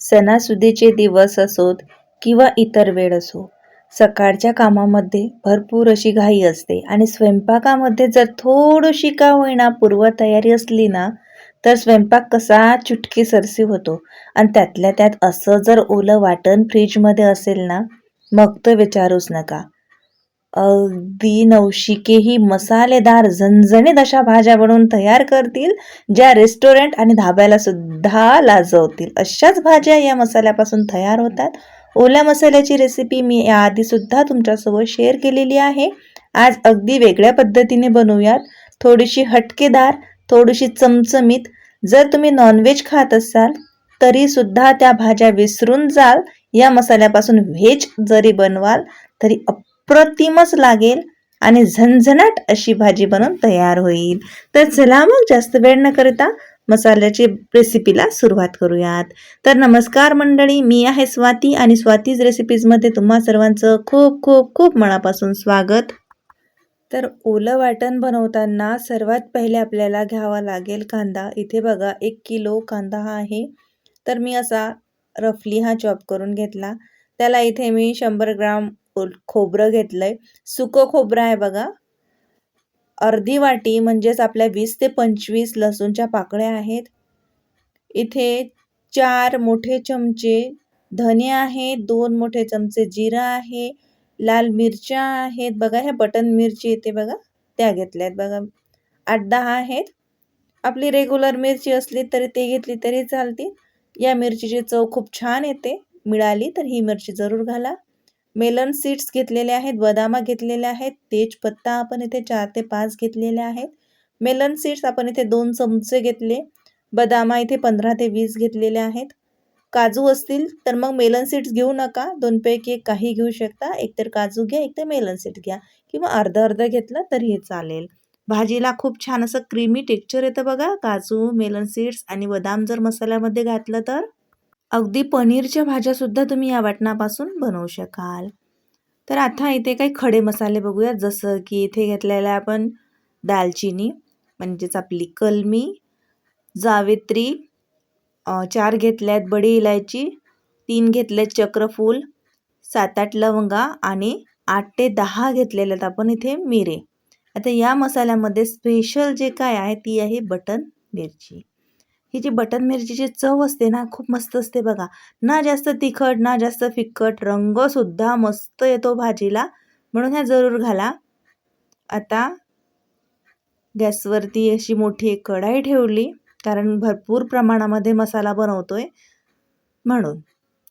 सणासुदीचे दिवस असोत किंवा इतर वेळ असो सकाळच्या कामामध्ये भरपूर अशी घाई असते आणि स्वयंपाकामध्ये जर थोडीशी का होईना पूर्वतयारी असली ना तर स्वयंपाक कसा चुटकी सरसी होतो. आणि त्यातल्या त्यात असं जर ओलं वाटण फ्रीजमध्ये असेल ना मग तर विचारूच नका. अगदी नवशिकेही मसालेदार झणझणीत अशा भाज्या बनवून तयार करतील ज्या रेस्टॉरंट आणि धाब्याला सुद्धा लाजवतील. अशाच भाज्या या मसाल्यापासून तयार होतात. ओल्या मसाल्याची रेसिपी मी याआधी सुद्धा तुमच्यासोबत शेअर केलेली आहे. आज अगदी वेगळ्या पद्धतीने बनवूयात. थोडीशी हटकेदार थोडीशी चमचमीत. जर तुम्ही नॉनव्हेज खात असाल तरी सुद्धा त्या भाज्या विसरून जाल. या मसाल्यापासून व्हेज जरी बनवाल तरी अप्रतिमच लागेल आणि झणझणाट अशी भाजी बनवून तयार होईल. तर चला मग जास्त वेळ न करता मसाल्याची रेसिपीला सुरुवात करूयात. तर नमस्कार मंडळी मी आहे स्वाती आणि स्वातीज रेसिपीजमध्ये तुम्हा सर्वांचं खूप खूप खूप मनापासून स्वागत. तर ओलं वाटण बनवताना सर्वात पहिले आपल्याला घ्यावा लागेल कांदा. इथे बघा एक किलो कांदा हा आहे. तर मी असा रफली हा चॉप करून घेतला. त्याला इथे मी शंभर ग्राम खोबरं घेतलंय. सुकं खोबरं आहे बघा. अर्धी वाटी म्हणजेच आपल्या वीस ते पंचवीस लसूणच्या पाकळ्या आहेत. इथे चार मोठे चमचे धने आहेत दोन मोठे चमचे जिरा आहे लाल मिरच्या आहेत. बघा ह्या बटन मिरची येते बघा त्या घेतल्या आहेत बघा. आठ दहा आहेत. आपली रेग्युलर मिरची असली तरी ते घेतली तरी चालतील. या मिरचीची चव खूप छान येते. मिळाली तर ही मिरची जरूर घाला. मेलन सीड्स घेतलेले आहेत बदामा घेतलेले आहेत तेजपत्ता आपण इथे चार ते पाच घेतलेले आहेत. मेलन सीड्स आपण इथे दोन चमचे घेतले बदामा इथे पंधरा ते वीस घेतलेले आहेत. काजू असतील तर मग मेलन सीड्स घेऊ नका दोनपैकी एक काही घेऊ शकता एक तर काजू घ्या एक तर मेलन सीड घ्या. किंवा अर्ध अर्ध घेतलं तरी हे चालेल. भाजीला खूप छान असं क्रीमी टेक्चर येतं बघा काजू मेलन सीड्स आणि बदाम जर मसाल्यामध्ये घातलं तर. अगदी पनीरच्या भाज्यासुद्धा तुम्ही या वाटणापासून बनवू शकाल. तर आता इथे काही खडे मसाले बघूया जसं की इथे घेतलेलं आहे आपण दालचिनी म्हणजेच आपली कलमी जावेत्री चार घेतल्या आहेत बडी इलायची तीन घेतल्यात चक्रफूल सात आठ लवंगा आणि आठ ते दहा घेतलेले आहेत आपण इथे मिरे. आता या मसाल्यामध्ये स्पेशल जे काय आहे ती आहे बटन मिरची. ही जी बटन मिरचीची चव असते ना खूप मस्त असते बघा. ना जास्त तिखट ना जास्त फिकट रंगसुद्धा मस्त येतो भाजीला. म्हणून ह्या जरूर घाला. आता गॅसवरती अशी मोठी एक कढाई ठेवली कारण भरपूर प्रमाणामध्ये मसाला बनवतो आहे म्हणून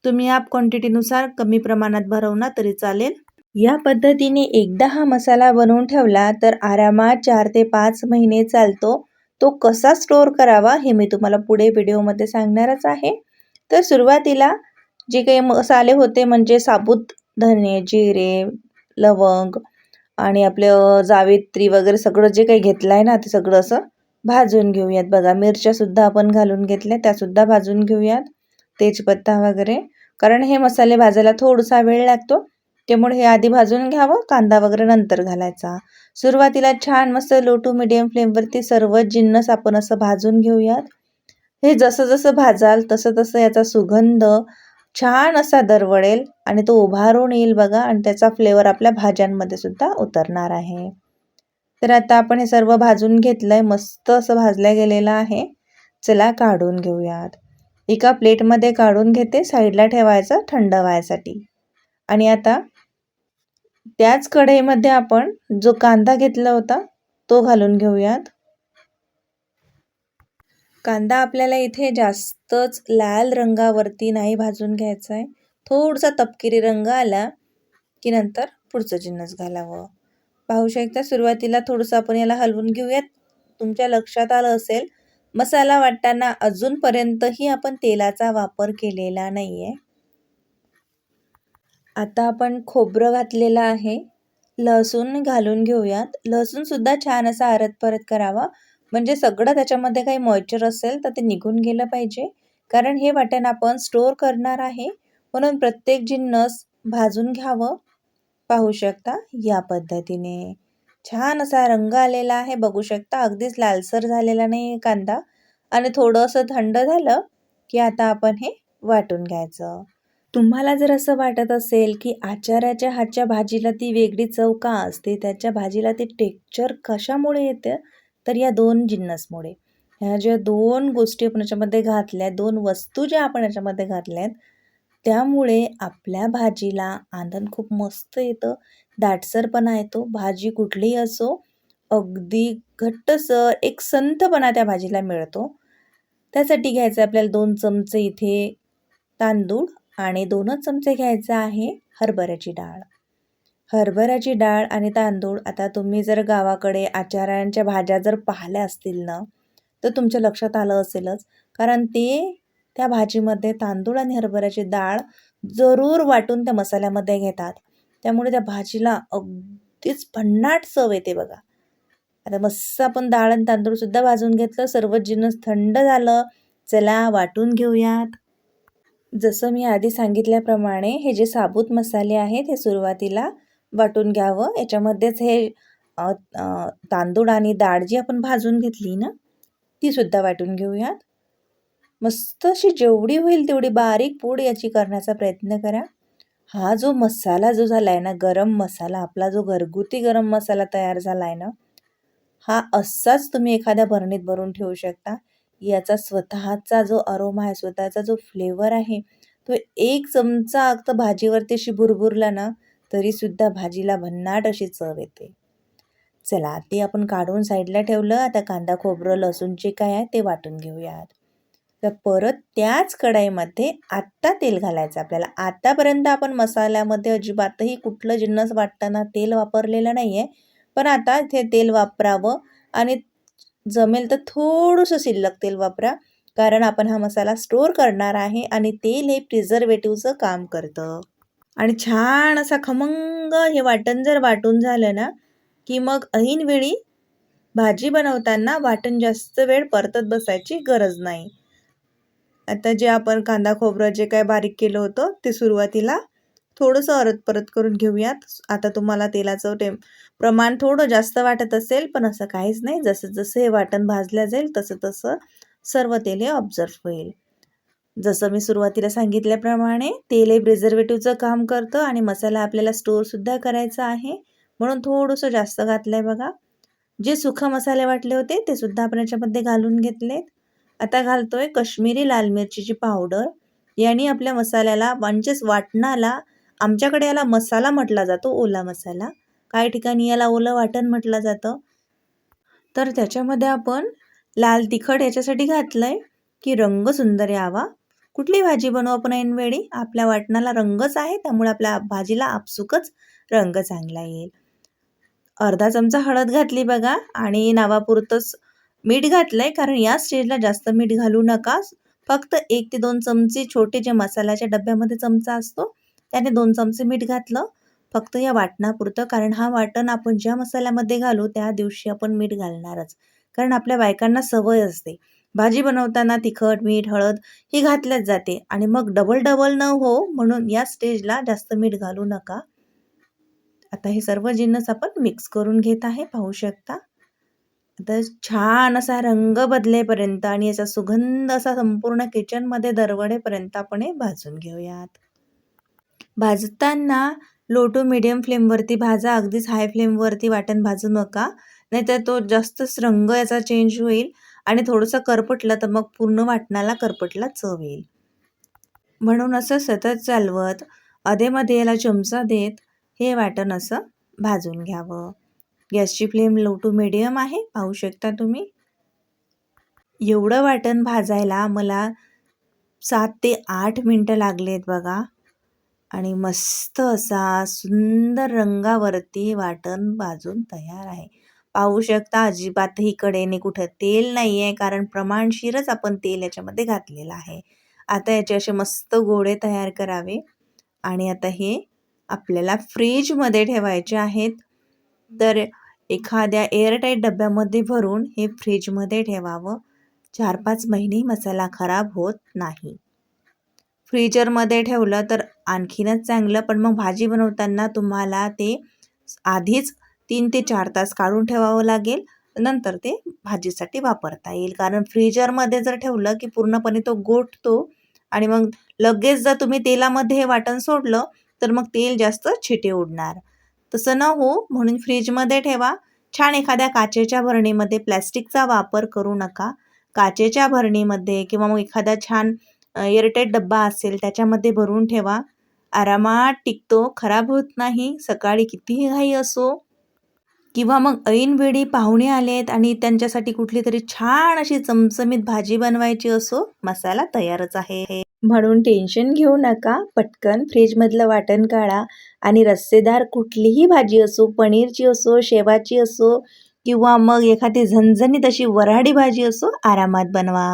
तुम्ही या क्वांटिटीनुसार कमी प्रमाणात भरवणार तरी चालेल. या पद्धतीने एकदा हा मसाला बनवून ठेवला तर आरामात चार ते पाच महिने चालतो. तो कसा स्टोअर करावा हे मी तुम्हाला पुढे व्हिडिओमध्ये सांगणारच आहे. तर सुरुवातीला जे काही मसाले होते म्हणजे साबूत धने जिरे लवंग आणि आपलं जावेत्री वगैरे सगळं जे काही घेतलं आहे ना ते सगळं असं भाजून घेऊयात. बघा मिरच्यासुद्धा आपण घालून घेतल्या त्यासुद्धा भाजून घेऊयात. तेजपत्ता वगैरे. कारण हे मसाले भाजायला थोडासा वेळ लागतो. त्यामुळे हे आधी भाजून घ्यावं कांदा वगैरे नंतर घालायचा. सुरुवातीला छान मस्त लो टू मिडियम फ्लेमवरती सर्व जिन्नस आपण असं भाजून घेऊयात. हे जसं जसं भाजाल तसं तसं याचा सुगंध छान असा दरवळेल आणि तो उभारून येईल बघा आणि त्याचा फ्लेवर आपल्या भाज्यांमध्ये सुद्धा उतरणार आहे. तर आता आपण हे सर्व भाजून घेतलंय मस्त असं भाजलं गेलेलं आहे. चला काढून घेऊयात. एका प्लेटमध्ये काढून घेते साईडला ठेवायचं थंड व्हायसाठी. आणि आता त्याच कढईमध्ये आपण जो कांदा घेतला होता तो घालून घेऊयात. कांदा आपल्याला इथे जास्तच लाल रंगावरती नाही भाजून घ्यायचा आहे थोडासा तपकिरी रंग आला की नंतर पुढचं जिन्नस घालावं. पाहू शकता सुरुवातीला थोडंसं आपण याला हलवून घेऊयात. तुमच्या लक्षात आलं असेल मसाला वाटताना अजूनपर्यंतही आपण तेलाचा वापर केलेला नाही आहे आता आपण खोबरं घातलेलं आहे. लसूण घालून घेऊयात. लसूणसुद्धा छान असा आरत परत करावा. म्हणजे सगळं त्याच्यामध्ये काही मॉइचर असेल तर ते निघून गेलं पाहिजे. कारण हे वाटण आपण स्टोअर करणार आहे. म्हणून प्रत्येक जिन्नस भाजून घ्यावं. पाहू शकता या पद्धतीने. छान असा रंग आलेला आहे. बघू शकता अगदीच लालसर झालेला नाही कांदा. आणि थोडंसं थंड झालं की आता आपण हे वाटून घ्यायचं. तुम्हाला जर असं वाटत असेल की आचाऱ्याच्या हातच्या भाजीला ती वेगळी चव का असते त्याच्या भाजीला ते टेक्चर कशामुळे येतं तर या दोन जिन्नसमुळे. ह्या ज्या दोन गोष्टी आपण याच्यामध्ये घातल्या आहेत दोन वस्तू ज्या आपण याच्यामध्ये घातल्या आहेत त्यामुळे आपल्या भाजीला आंधण खूप मस्त येतं दाटसरपणा येतो भाजी कुठलीही असो अगदी घट्टसर एक संथपणा त्या भाजीला मिळतो. त्यासाठी घ्यायचं आपल्याला दोन चमचे इथे तांदूळ आणि दोनच चमचे घ्यायचं आहे हरभऱ्याची डाळ. हरभऱ्याची डाळ आणि तांदूळ आता तुम्ही जर गावाकडे आचाऱ्यांच्या भाज्या जर पाहिल्या असतील ना तर तुमच्या लक्षात आलं असेलच. कारण ते त्या भाजीमध्ये तांदूळ आणि हरभऱ्याची डाळ जरूर वाटून त्या मसाल्यामध्ये घेतात. त्यामुळे त्या भाजीला अगदीच भन्नाट चव येते बघा. आता मस्त आपण डाळ आणि तांदूळसुद्धा भाजून घेतलं सर्व जिन्नस थंड झालं. चला वाटून घेऊयात. जसं मी आधी सांगितल्याप्रमाणे हे जे साबूत मसाले आहेत हे सुरुवातीला वाटून घ्यावं. याच्यामध्येच हे तांदूळ आणि डाळ जी आपण भाजून घेतली ना तीसुद्धा वाटून घेऊयात. मस्त अशी जेवढी होईल तेवढी बारीक पूड याची करण्याचा प्रयत्न करा. हा जो मसाला जो झाला आहे ना गरम मसाला आपला जो घरगुती गरम मसाला तयार झाला आहे ना हा असाच तुम्ही एखाद्या भरणीत भरून ठेवू शकता. याचा स्वतःचा जो अरोमा आहे स्वतःचा जो फ्लेवर आहे तो एक चमचा अगदी भाजीवरती अशी भुरभुरला ना तरीसुद्धा भाजीला भन्नाट अशी चव येते. चला ते आपण काढून साईडला ठेवलं. आता कांदा खोबरं लसूणचे काय आहे ते वाटून घेऊयात. तर परत त्याच कढाईमध्ये आत्ता तेल घालायचं आपल्याला. आतापर्यंत आपण मसाल्यामध्ये अजिबातही कुठलं जिन्नस वाटताना तेल वापरलेलं नाही आहे पण आता इथे तेल वापरावं आणि जमेल तर थोडंसं शिल्लक तेल वापरा कारण आपण हा मसाला स्टोअर करणार आहे आणि तेल हे प्रिझर्वेटिव्हचं काम करतं. आणि छान असा खमंग हे वाटण जर वाटून झालं ना की मग ऐनवेळी भाजी बनवताना वाटण जास्त वेळ परतत बसायची गरज नाही. आता जे आपण कांदा खोबरं जे काय बारीक केलं होतं ते सुरुवातीला थोडंसं अरत परत करून घेऊयात. आता तुम्हाला तेलाचं टेम प्रमाण थोडं जास्त वाटत असेल पण असं काहीच नाही. जसं जसं हे वाटण भाजलं जाईल तसं तसं सर्व तेल हे ऑब्झर्व होईल. जसं मी सुरुवातीला सांगितल्याप्रमाणे तेल हे प्रिझर्वेटिव्हचं काम करतं आणि मसाला आपल्याला स्टोअरसुद्धा करायचा आहे. म्हणून थोडंसं जास्त घातलं आहे बघा. जे सुखा मसाले वाटले होते ते सुद्धा आपण याच्यामध्ये घालून घेतलेत. आता घालतोय कश्मीरी लाल मिरचीची पावडर याने आपल्या मसाल्याला म्हणजेच वाटणाला आमच्याकडे याला मसाला म्हटला जातो ओला मसाला. काही ठिकाणी याला ओलं वाटण म्हटलं जातं. तर त्याच्यामध्ये आपण लाल तिखट याच्यासाठी घातलं आहे की रंग सुंदर यावा. कुठली भाजी बनवू आपण ऐनवेळी आपल्या वाटणाला रंगच आहे त्यामुळे आपल्या भाजीला आपसुकच रंग चांगला येईल. अर्धा चमचा हळद घातली बघा आणि नावापुरतंच मीठ घातलं आहे कारण या स्टेजला जास्त मीठ घालू नका. फक्त एक ते दोन चमचे छोटे जे मसाल्याच्या डब्यामध्ये चमचा असतो त्याने दोन चमचे मीठ घातलं. फक्त या वाटणापुरतं कारण हा वाटण आपण ज्या मसाल्यामध्ये घालू त्या दिवशी आपण मीठ घालणारच. कारण आपल्या बायकांना सवय असते. भाजी बनवताना तिखट मीठ हळद ही घातल्याच जाते. आणि मग डबल डबल न हो म्हणून या स्टेजला जास्त मीठ घालू नका. आता हे सर्व जिन्नस आपण मिक्स करून घेत आहे पाहू शकता. आता छान असा रंग बदलेपर्यंत आणि याचा सुगंध असा संपूर्ण किचनमध्ये दरवडेपर्यंत आपण हे भाजून घेऊयात. भाजताना लो टू मिडियम फ्लेमवरती भाजा अगदीच हाय फ्लेमवरती वाटण भाजू नका. नाहीतर तो जास्तच रंग याचा चेंज होईल आणि थोडंसं करपटलं तर मग पूर्ण वाटणाला करपटला चव येईल. म्हणून असं सतत चालवत अधेमध्ये याला चमचा देत हे वाटण असं भाजून घ्यावं. गॅसची फ्लेम लो टू मिडियम आहे पाहू शकता तुम्ही. एवढं वाटण भाजायला मला सात ते आठ मिनटं लागलेत बघा. आणि मस्त असा सुंदर रंगावरती वाटण भाजून तयार आहे. पाहू शकता अजिबातही कडेने कुठं तेल नाही आहे कारण प्रमाणशीरच आपण तेल याच्यामध्ये घातलेलं आहे. आता याचे असे मस्त गोळे तयार करावे. आणि आता हे आपल्याला फ्रीजमध्ये ठेवायचे आहेत. तर एखाद्या एअरटाईट डब्यामध्ये भरून हे फ्रीजमध्ये ठेवावं. चार पाच महिने मसाला खराब होत नाही. फ्रीजरमध्ये ठेवलं तर आणखीनच चांगलं. पण मग भाजी बनवताना तुम्हाला ते आधीच तीन ते चार तास काढून ठेवावं लागेल. नंतर ते भाजीसाठी वापरता येईल. कारण फ्रीजरमध्ये जर ठेवलं की पूर्णपणे तो गोठतो आणि मग लगेच जर तुम्ही तेलामध्ये हे वाटण सोडलं तर मग तेल जास्त छिटे उडणार. तसं न हो म्हणून फ्रीजमध्ये ठेवा. छान एखाद्या काचेच्या भरणीमध्ये प्लॅस्टिकचा वापर करू नका. काचेच्या भरणीमध्ये किंवा मग एखादा छान एअरटाईट डब्बा असेल त्याच्यामध्ये भरून ठेवा. आरामात टिकतो खराब होत नाही. सकाळी कितीही घाई असो किंवा मग ऐनवेळी पाहुणे आलेत आणि त्यांच्यासाठी कुठली तरी छान अशी चमचमीत भाजी बनवायची असो मसाला तयारच आहे. म्हणून टेन्शन घेऊ नका. पटकन फ्रीजमधलं वाटण काढा आणि रस्सेदार कुठलीही भाजी असो पनीरची असो शेवाची असो किंवा मग एखादी झणझणीत अशी वऱ्हाडी भाजी असो आरामात बनवा.